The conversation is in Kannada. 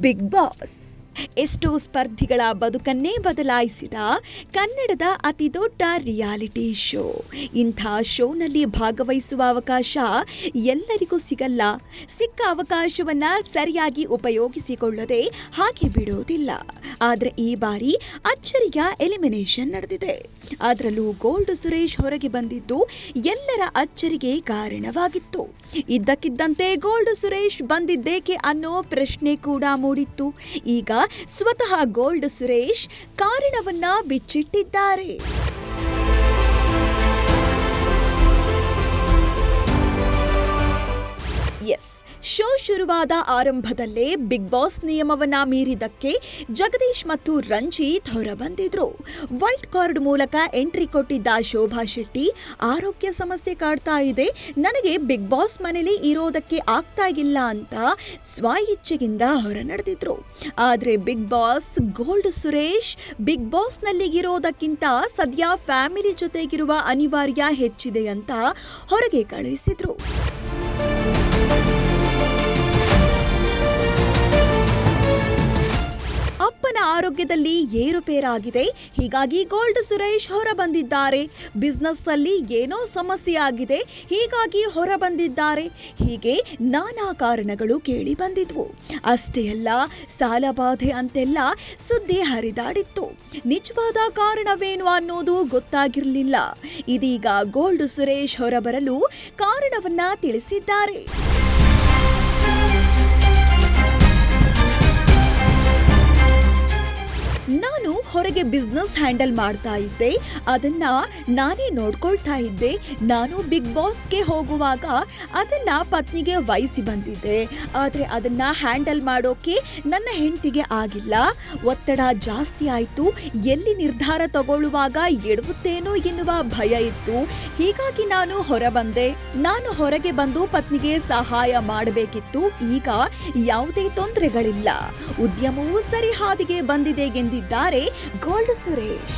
ಬಿಗ್ ಬಾಸ್ ಎಷ್ಟೋ ಸ್ಪರ್ಧಿಗಳ ಬದುಕನ್ನೇ ಬದಲಾಯಿಸಿದ ಕನ್ನಡದ ಅತಿ ದೊಡ್ಡ ರಿಯಾಲಿಟಿ ಶೋ. ಇಂಥ ಶೋನಲ್ಲಿ ಭಾಗವಹಿಸುವ ಅವಕಾಶ ಎಲ್ಲರಿಗೂ ಸಿಗಲ್ಲ. ಸಿಕ್ಕ ಅವಕಾಶವನ್ನ ಸರಿಯಾಗಿ ಉಪಯೋಗಿಸಿಕೊಳ್ಳದೆ ಹಾಗೆ ಬಿಡೋದಿಲ್ಲ. ಆದರೆ ಈ ಬಾರಿ ಅಚ್ಚರಿಯ ಎಲಿಮಿನೇಷನ್ ನಡೆದಿದೆ. ಅದರಲ್ಲೂ ಗೋಲ್ಡ್ ಸುರೇಶ್ ಹೊರಗೆ ಬಂದಿದ್ದು ಎಲ್ಲರ ಅಚ್ಚರಿಗೆ ಕಾರಣವಾಗಿತ್ತು. ಇದ್ದಕ್ಕಿದ್ದಂತೆ ಗೋಲ್ಡ್ ಸುರೇಶ್ ಬಂದಿದ್ದೇಕೆ ಅನ್ನೋ ಪ್ರಶ್ನೆ ಕೂಡ ಮೂಡಿತ್ತು. ಈಗ ಸ್ವತಃ ಗೋಲ್ಡ್ ಸುರೇಶ್ ಕಾರಣವನ್ನ ಬಿಚ್ಚಿಟ್ಟಿದ್ದಾರೆ. ಶುರುವಾದ ಆರಂಭದಲ್ಲೇ ಬಿಗ್ ಬಾಸ್ ನಿಯಮವನ್ನ ಮೀರಿದ್ದಕ್ಕೆ ಜಗದೀಶ್ ಮತ್ತು ರಂಜಿತ್ ಹೊರಬಂದಿದ್ರು ವೈಟ್ ಕಾರ್ಡ್ ಮೂಲಕ ಎಂಟ್ರಿ ಕೊಟ್ಟಿದ್ದ ಶೋಭಾ ಶೆಟ್ಟಿ, ಆರೋಗ್ಯ ಸಮಸ್ಯೆ ಕಾಡ್ತಾ ಇದೆ. ನನಗೆ ಬಿಗ್ ಬಾಸ್ ಮನೇಲಿ ಇರೋದಕ್ಕೆ ಆಗ್ತಾ ಇಲ್ಲ ಅಂತ ಸ್ವ ಇಚ್ಛೆಗಿಂದ ಹೊರ ನಡೆದಿದ್ರು ಆದ್ರೆ big boss gold Suresh big ಬಾಸ್ನಲ್ಲಿಗಿರೋದಕ್ಕಿಂತ ಸದ್ಯ ಫ್ಯಾಮಿಲಿ ಜೊತೆಗಿರುವ ಅನಿವಾರ್ಯ ಹೆಚ್ಚಿದೆ ಅಂತ ಹೊರಗೆ ಕಳುಹಿಸಿದ್ರು. ಆರೋಗ್ಯದಲ್ಲಿ ಏರುಪೇರಾಗಿದೆ. ಹೀಗಾಗಿ ಗೋಲ್ಡ್ ಸುರೇಶ್ ಹೊರ ಬಂದಿದ್ದಾರೆ ಬಿಸ್ನೆಸ್ ಅಲ್ಲಿ ಏನೋ ಸಮಸ್ಯೆ ಆಗಿದೆ. ಹೀಗಾಗಿ ಹೊರ ಬಂದಿದ್ದಾರೆ ಹೀಗೆ ನಾನಾ ಕಾರಣಗಳು ಕೇಳಿ ಬಂದಿದ್ವು. ಅಷ್ಟೇ ಅಲ್ಲ ಸಾಲಬಾಧೆ ಅಂತೆಲ್ಲ ಸುದ್ದಿ ಹರಿದಾಡಿತ್ತು. ನಿಜವಾದ ಕಾರಣವೇನು ಅನ್ನೋದು ಗೊತ್ತಾಗಿರಲಿಲ್ಲ. ಇದೀಗ ಗೋಲ್ಡ್ ಸುರೇಶ್ ಹೊರಬರಲು ಕಾರಣವನ್ನ ತಿಳಿಸಿದ್ದಾರೆ. ಹೊರಗೆ ಬಿಸ್ನೆಸ್ ಹ್ಯಾಂಡಲ್ ಮಾಡ್ತಾ ಇದ್ದೆ. ಅದನ್ನ ನಾನೇ ನೋಡ್ಕೊಳ್ತಾ ಇದ್ದೆ. ನಾನು ಬಿಗ್ ಬಾಸ್ಗೆ ಹೋಗುವಾಗ ಅದನ್ನ ಪತ್ನಿಗೆ ವಹಿಸಿ ಬಂದಿದ್ದೆ. ಆದರೆ ಅದನ್ನ ಹ್ಯಾಂಡಲ್ ಮಾಡೋಕೆ ನನ್ನ ಹೆಂಡತಿಗೆ ಆಗಿಲ್ಲ. ಒತ್ತಡ ಜಾಸ್ತಿ ಆಯಿತು. ಎಲ್ಲಿ ನಿರ್ಧಾರ ತಗೊಳ್ಳುವಾಗ ಎಡವುತ್ತೇನೋ ಎನ್ನುವ ಭಯ ಇತ್ತು. ಹೀಗಾಗಿ ನಾನು ಹೊರ ಬಂದೆ ನಾನು ಹೊರಗೆ ಬಂದು ಪತ್ನಿಗೆ ಸಹಾಯ ಮಾಡಬೇಕಿತ್ತು. ಈಗ ಯಾವುದೇ ತೊಂದರೆಗಳಿಲ್ಲ. ಉದ್ಯಮವು ಸರಿ ಹಾದಿಗೆ ಬಂದಿದೆ ಎಂದಿದ್ದಾರೆ. ಗೋಲ್ಡ್ ಸುರೇಶ್